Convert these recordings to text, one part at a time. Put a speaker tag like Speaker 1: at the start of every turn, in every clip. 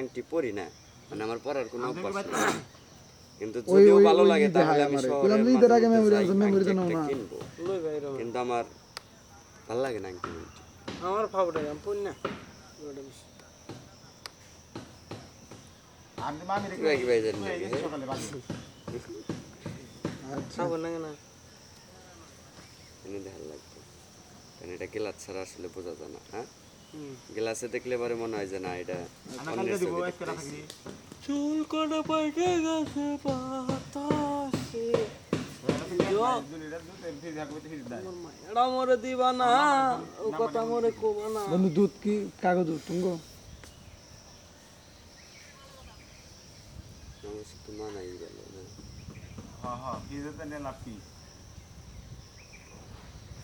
Speaker 1: আংটি পরি না মানে আমার পরার কোনো অভ্যাস নেই। কিন্তু যদিও ভালো লাগে তাহলে আমি
Speaker 2: আমারে।
Speaker 1: শহরে
Speaker 2: বললাম যে
Speaker 1: মাঝে
Speaker 2: ঈদের আগে
Speaker 1: মধ্যে
Speaker 2: আছে, memory তো
Speaker 1: আংটি
Speaker 2: নাও
Speaker 1: একটা
Speaker 2: না।
Speaker 1: কিনবো।
Speaker 3: ভাই।
Speaker 1: কিন্তু আমার ভালো লাগে না আংটি।
Speaker 3: আমার ফাউডাই আমি পড়ি না
Speaker 4: আমি মামি রেখে
Speaker 1: কিবা জানি না,
Speaker 4: সকালে বাড়ি
Speaker 2: আচ্ছা
Speaker 3: খাব না
Speaker 1: এনে দেখার লাগবে কারণ এটা গ্লাস ছাড়া আসলে বোঝা যায় না হ্যাঁ। গ্লাসে দেখলে পরে মনে হয় যে না এটা দেখতেছি।
Speaker 3: চুল কটা পাইটে গেছে বাতাসে। এটা মরে দিবা না ও কথা মরে কবা না।
Speaker 2: বন্ধু দুধ কি? কাগজ তুঙ্গ?
Speaker 1: গেল
Speaker 4: হ্যাঁ কি?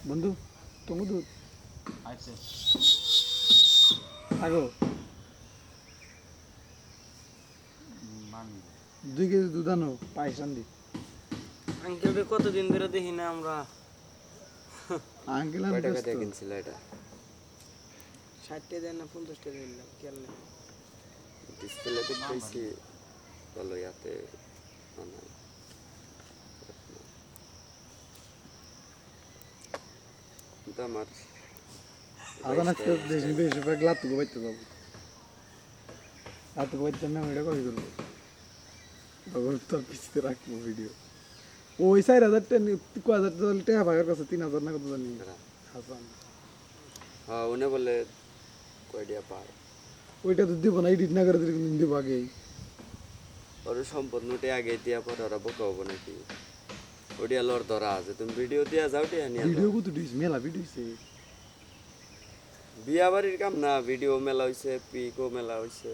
Speaker 2: বন্ধু তুঙ্গ দুধ।
Speaker 4: আচ্ছা।
Speaker 2: আগো দুই কেজি দুধ আনো পাইসান দি
Speaker 3: আঙ্কেলকে কতদিন ধরে দেখি না আমরা।
Speaker 2: আঙ্কেল আমি
Speaker 1: টাকা দিয়ে কিনছিল এটা?
Speaker 3: ষাটটা দেয় না পঞ্চাশটা দেয় না নেই।
Speaker 1: ডিসপ্লে দেখতেছি ভালো ইয়াতে মানায়। কিন্তু
Speaker 2: আবার আজকে বেশি বেশি বাইতে যাব লাতুকো বাইতে মেমোরিটা কপি করব? তখন তোর পিছিয়ে রাখব ভিডিও ওই চার হাজার টেন কয় হাজার টাকা ভাগের কাছে তিন হাজার না কত জানি? হাসান
Speaker 1: হ্যাঁ উনি বলে কয়ডিয়া পায়
Speaker 2: ওইটা তো দিব না এডিট না করে দিলে কিন্তু দিব আগেই।
Speaker 1: ওর সম্পদ নোটে আগে দিয়া পরে ওরা বোকা হব নাকি? ওডিয়া লর ধরা আছে। তুমি ভিডিও দিয়া যাও টিয়া নিয়ে।
Speaker 2: ভিডিও কত দিস? মেলা ভিডিও
Speaker 1: বিয়া বাড়ির কাম না ভিডিও মেলা হইছে পিকও মেলা
Speaker 2: একশো।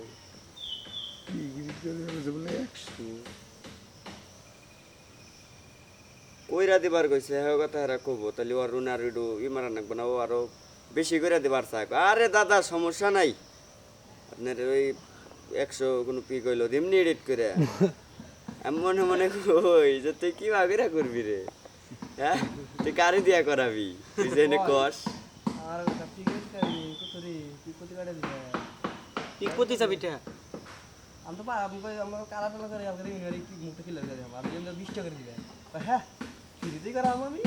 Speaker 1: কইরা দিবার কইছে হ্যাঁ কথা হেরা কব তাহলে ওর রুনা আর ইডু ই মারা নাকবো না ও আরও বেশি করে দিবার চায় আরে দাদা সমস্যা নাই। আপনার ওই একশো কোনো পিক হইল এমনি এডিট করে আমি মনে মনে কই যে তুই কি ভাবিরা করবি রে? হ্যাঁ তুই কারে দিয়া করাবি? তুই জেনে কস।
Speaker 3: আর পিক প্রতি চাবিটা
Speaker 5: আমি তো আমি কই আমার করে আমাকে ইউনিভার্সিটি কি মুখটা কিলার করে আমার আমি বিশ টাকা করে দিবে। হ্যাঁ ফ্রিতেই করা আমি।